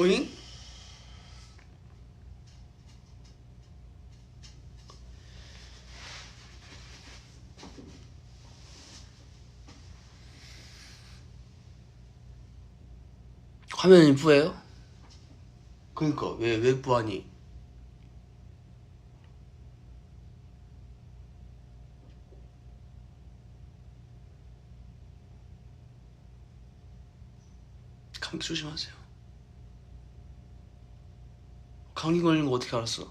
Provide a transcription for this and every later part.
오잉? 화면이 뿌예요? 그니까 왜왜 뿌하니? 감기 조심하세요. 감기 걸리는 거 어떻게 알았어?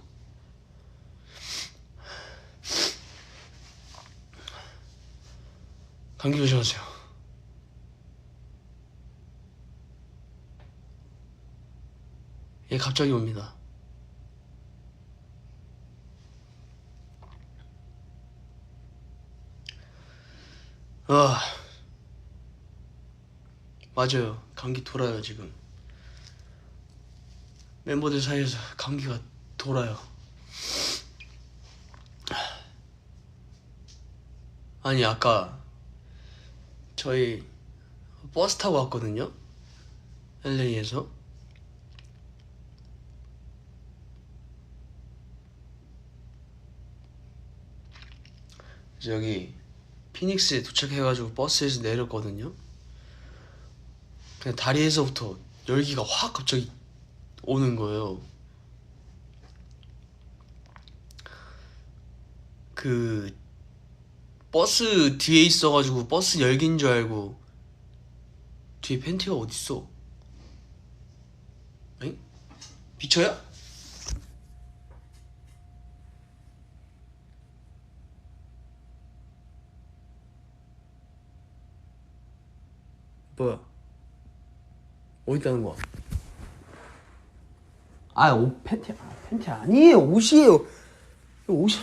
감기 조심하세요. 얘 갑자기 옵니다. 아, 맞아요. 감기 돌아요, 지금. 멤버들 사이에서 감기가 돌아요. 아니, 아까 저희 버스 타고 왔거든요. LA에서. 여기 피닉스에 도착해가지고 버스에서 내렸거든요. 그냥 다리에서부터 열기가 확 갑자기 오는 거예요. 그 버스 뒤에 있어가지고 버스 열기인 줄 알고 뒤에 팬티가 어딨어? 엥? 비쳐야? 뭐야? 어디 있다는 거야? 아, 옷 팬티, 아, 팬티 아니에요. 옷이에요. 옷이,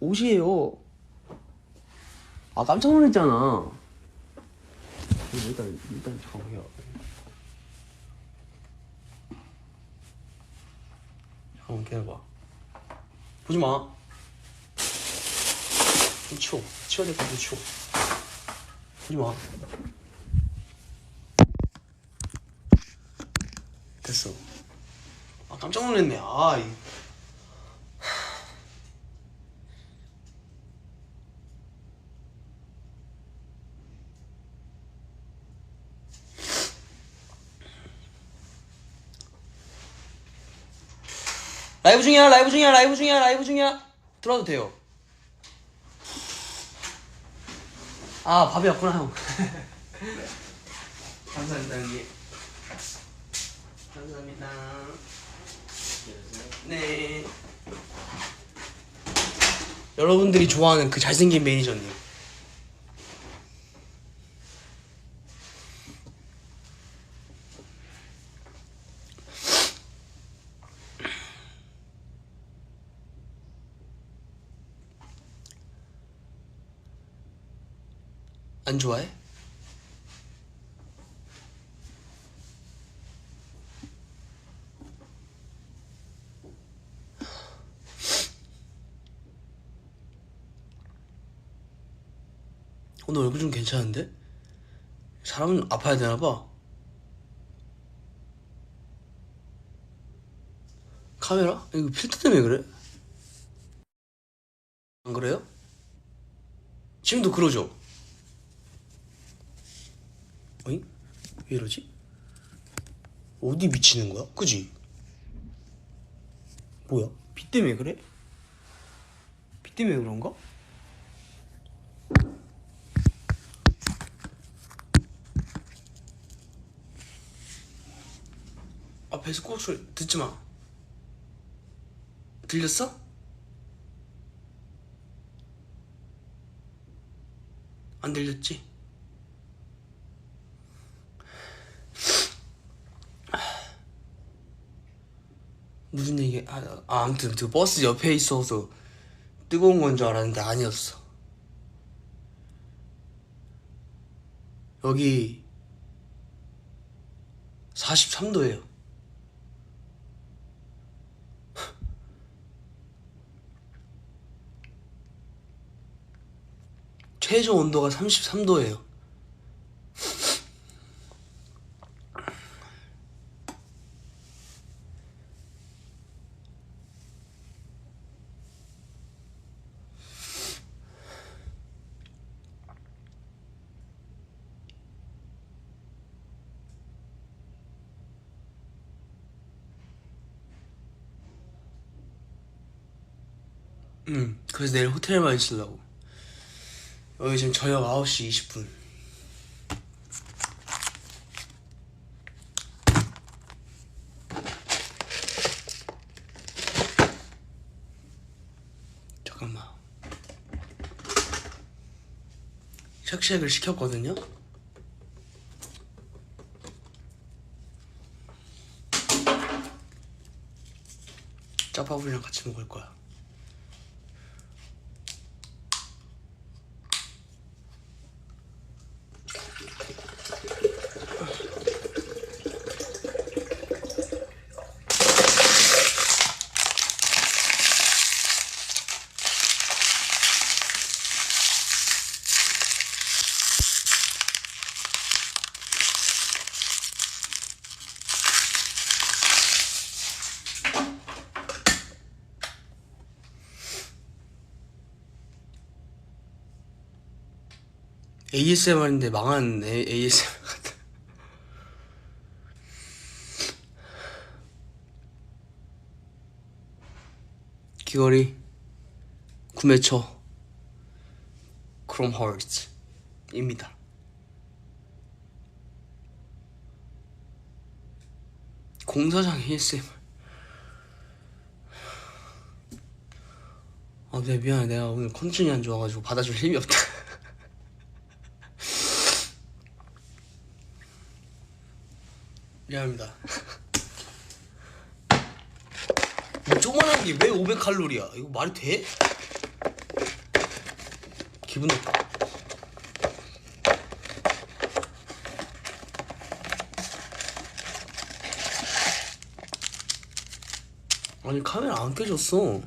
옷이에요. 아, 깜짝 놀랐잖아. 일단, 일단, 잠깐만요. 잠깐만 기다려봐 보지 마 좀 치워 치워야 될것 같아 치워 보지 마 됐어. 아 깜짝 놀랐네. 아 이... 라이브 중이야 라이브 중이야 라이브 중이야 라이브 중이야. 들어도 돼요. 아 밥이 왔구나 형. 감사합니다 형님 감사합니다. 네. 여러분들이 좋아하는 그 잘생긴 매니저님 오늘 얼굴 좀 괜찮은데? 사람은 아파야 되나 봐. 카메라? 이거 필터 때문에 그래? 안 그래요? 지금도 그러죠? 어잉? 왜 이러지? 어디 미치는 거야? 그지? 뭐야? 비 때문에 그래? 비 때문에 그런가? 앞에서 꼭 소리 듣지 마. 들렸어? 안 들렸지? 무슨 얘기? 아, 아 아무튼 그 버스 옆에 있어서 뜨거운 건 줄 알았는데 아니었어. 여기 43도예요. 최저 온도가 33도예요. 음, 그래서 내일 호텔만 있으려고. 여기 지금 저녁 9시 20분. 잠깐만. 쉑쉑을 시켰거든요. 짜파구리랑 같이 먹을 거야. ASMR인데 망한 ASMR 같아. 귀걸이 구매처 크롬 헐츠입니다. 공사장 ASMR. 아, 내 미안해. 내가 오늘 컨디션이 안 좋아가지고 받아줄 힘이 없다. 미안합니다. 이 조그만한 게 왜 500칼로리야? 이거 말이 돼? 기분 나빠. 아니 카메라 안 깨졌어.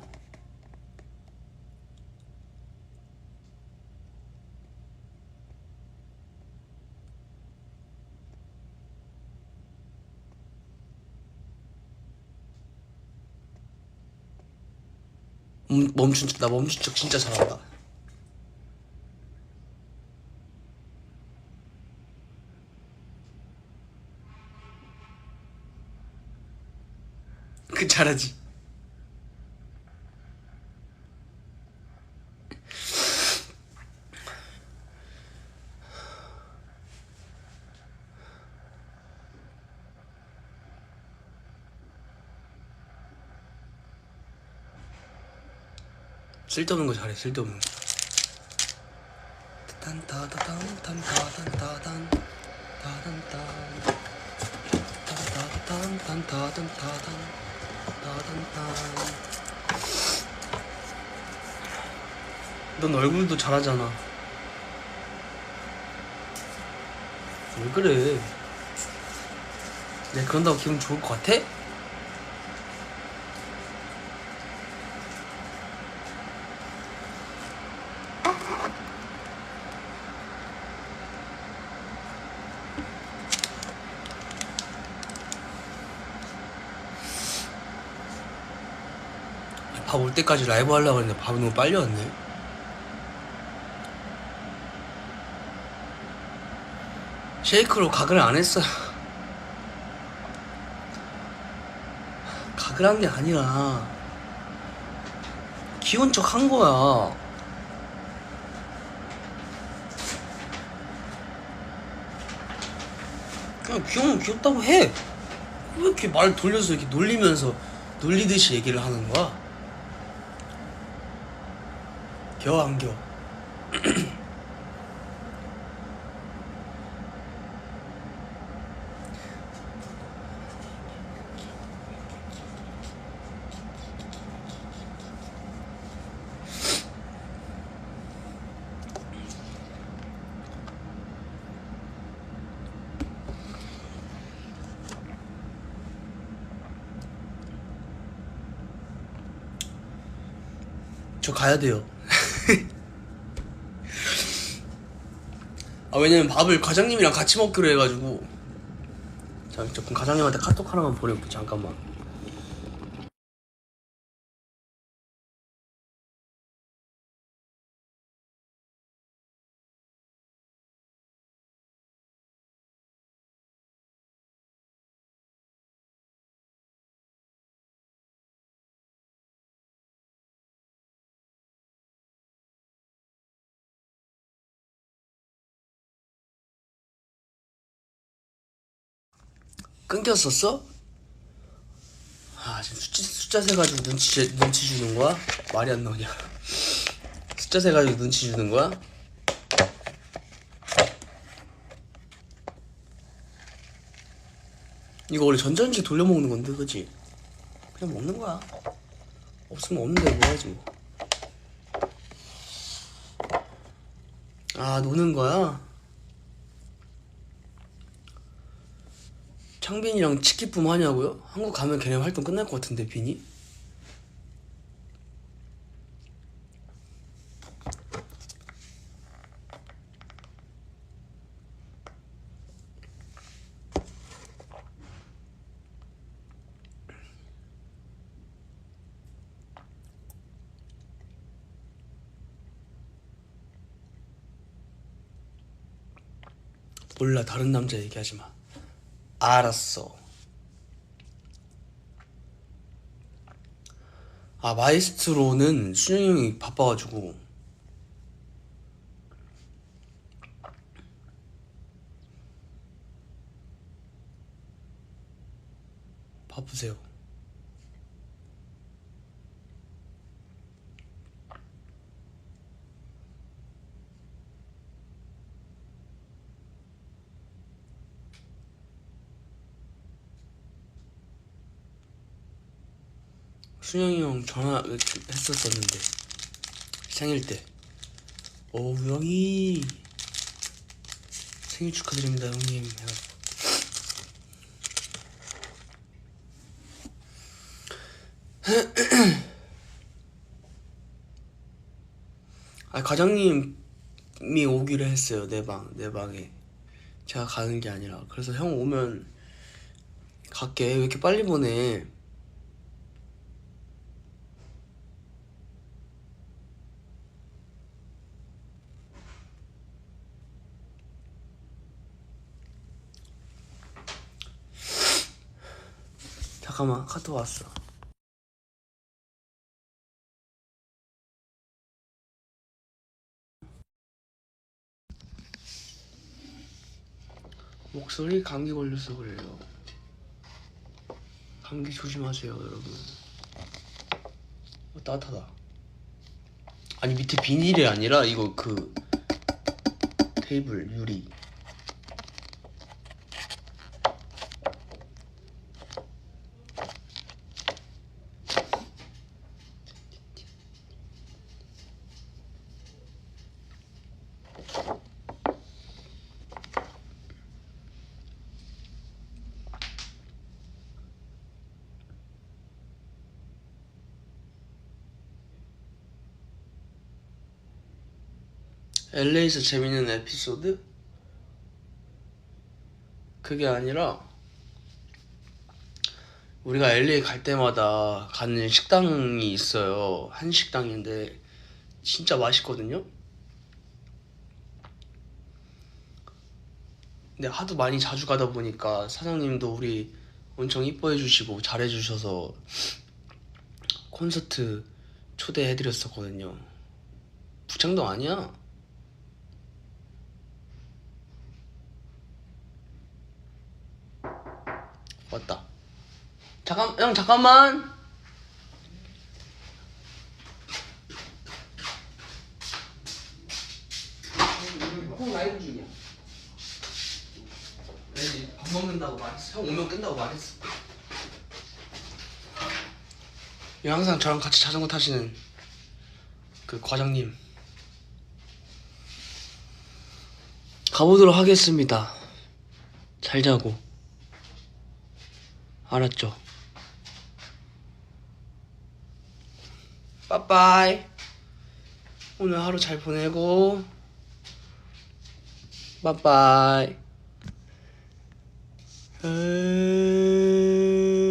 음, 멈춘 척, 나 멈춘 척 진짜 잘한다. 그 잘하지. 쓸데없는 거 잘해 쓸데없는 거 넌 얼굴도 잘하잖아 왜 그래 내가 그런다고 기분 좋을 것 같아? 밥 올 때까지 라이브 하려고 했는데 밥이 너무 빨리 왔네. 쉐이크로 각을 안 했어요. 각을 한게 아니라 귀여운 척 한 거야. 그냥 귀여우면 귀엽다고 해. 왜 이렇게 말 돌려서 이렇게 놀리면서 놀리듯이 얘기를 하는 거야? 겨안 겨? 저 가야 돼요. 아 왜냐면 밥을 과장님이랑 같이 먹기로 해가지고 자, 저 그럼 과장님한테 카톡 하나만 보내볼게 잠깐만. 끊겼었어? 아 지금 숫자, 숫자 세가지고 눈치 눈치 주는 거야? 말이 안 나오냐? 숫자 세가지고 눈치 주는 거야? 이거 원래 전자레인지 돌려 먹는 건데, 그지? 그냥 먹는 거야. 없으면 없는데 뭐 하지 뭐. 아 노는 거야? 창빈이랑 치키품 하냐고요? 한국 가면 걔네 활동 끝날 것 같은데 빈이? 몰라 다른 남자 얘기하지 마. 알았어. 아 마이스트로는 순영이 형이 바빠가지고 바쁘세요. 순영이 형 전화 했었었는데 생일 때. 오 형이 생일 축하드립니다 형님. 해가지고. 아 과장님이 오기로 했어요 내 방 내 방에 제가 가는 게 아니라 그래서 형 오면 갈게 왜 이렇게 빨리 보내 잠깐만 카톡 왔어. 목소리 감기 걸려서 그래요. 감기 조심하세요 여러분. 어, 따뜻하다. 아니 밑에 비닐이 아니라 이거 그 테이블 유리 LA에서 재밌는 에피소드? 그게 아니라 우리가 LA 갈 때마다 가는 식당이 있어요. 한 식당인데 진짜 맛있거든요. 근데 하도 많이 자주 가다 보니까 사장님도 우리 엄청 이뻐해 주시고 잘해 주셔서 콘서트 초대해 드렸었거든요. 부창동 아니야? 왔다. 잠깐, 형 잠깐만. 형 라이브 중이야. 네, 밥 먹는다고 말했어. 형 오면 끝나고 말했어. 이 항상 저랑 같이 자전거 타시는 그 과장님. 가보도록 하겠습니다. 잘 자고. 알았죠? 빠빠이. 오늘 하루 잘 보내고. 빠빠이. 에이.